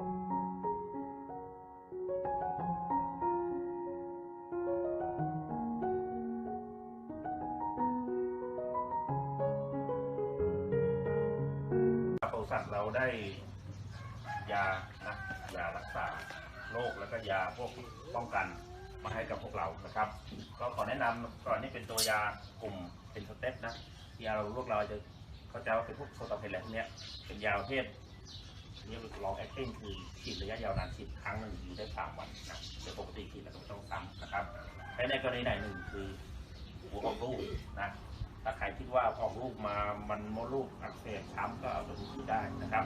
บริษัทเราได้ยานะยารักษาโรคแล้วก็ยาพวกป้องกันมาให้กับพวกเรานะครับ ก็ขอแนะนำก่อนนี่เป็นตัวยากลุ่มเป็นสเต็ปนะยาเราพวกเราจะเข้าใจว่าเป็นพวกโซตาเพนอะไรพวกเนี้ยเป็นยาประเภท นี่ลองแอคติ้งคือฉีดระยะยาวนานฉีดครั้งหนึ่งอยู่ได้สามวันนะแต่ปกติฉีดแล้วก็ไม่ต้องซ้ำนะครับใช้ในกรณีไหนหนึ่งคือหัวของลูกนะถ้าใครคิดว่าพอลูกมามันมดลูกอักเสบช้ำก็เอาตัวนี้ฉีดได้นะครับ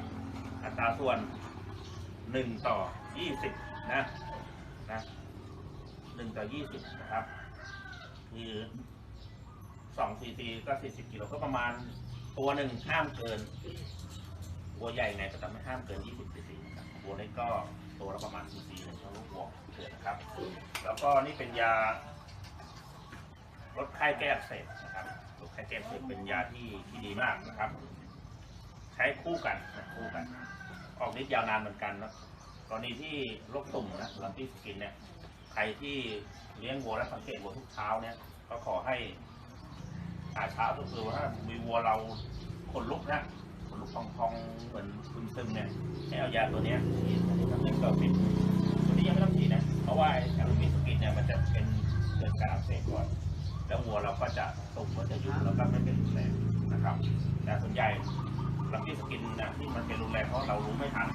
อัตราส่วนหนึ่งต่อยี่สิบนะนะหนึ่งต่อยี่สิบนะครับ คือสองซีซีก็สี่สิบกิโลก็ประมาณตัวหนึ่งห้ามเกิน วัวใหญ่ไงก็จะไม่ห้ามเกินยี่สิบซีซีนะครับวัวเล็กก็ตัวละประมาณซีซีหนึ่งต่อลูกวัวเกิดนะครับ แล้วก็นี่เป็นยาลดไข้แก้อักเสบนะครับลดไข้แก้อักเสบเป็นยาที่ที่ดีมากนะครับ ใช้คู่กันนะคู่กัน ออกฤทธิ์ยาวนานเหมือนกันนะกรณีที่โรคตุ่มนะลัมปี้สกินเนี่ยใครที่เลี้ยงวัวและสังเกตวัวทุกเช้าเนี่ยก็ขอให้อาเช้าก็คือว่ามีวัวเราขนลุกนะ พองๆเหมือนซึมซึมๆเนี่ยให้เอายาตัวเนี้ยฉีดอันนี้เป็นกอร์ฟิตตัวนี้ยังไม่ต้องฉีดนะ เพราะว่าไอ้ลัมปี้สกินเนี่ยมันจะเป็นเกิดการอักเสบก่อนแล้ววัวเราก็จะตุ่มก็จะยุบแล้วก็ไม่เป็นรุนแรงนะครับ แต่ส่วนใหญ่ลักกี้สกินนะที่มันเป็นรุนแรงเพราะเรารู้ไม่ทัน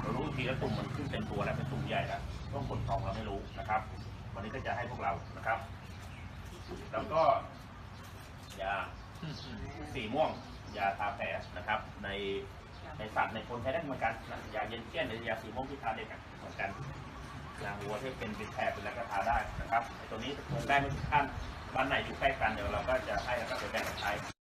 เรารู้ทีแล้วตุ่มมันขึ้นเต็มตัวแล้วเป็นตุ่มใหญ่แล้วต้องขนทองเราไม่รู้นะครับ วันนี้ก็จะให้พวกเรานะครับ แล้วก็ยาสีม่วง ยาทาแผลนะครับ ในในสัตว์ในคนใช้ได้เหมือนกันนะยาเย็นเกี้ยนหรือยาสีม่วงที่ทาเด็กอะเหมือนกันยาวัวที่เป็นเป็นแผลเป็นแล้วก็ทาได้นะครับไอ้ตัวนี้คงได้ไม่ทุกท่านบ้านไหนอยู่ใกล้กันเดี๋ยวเราก็จะให้แล้วก็ไปแบ่งกันใช้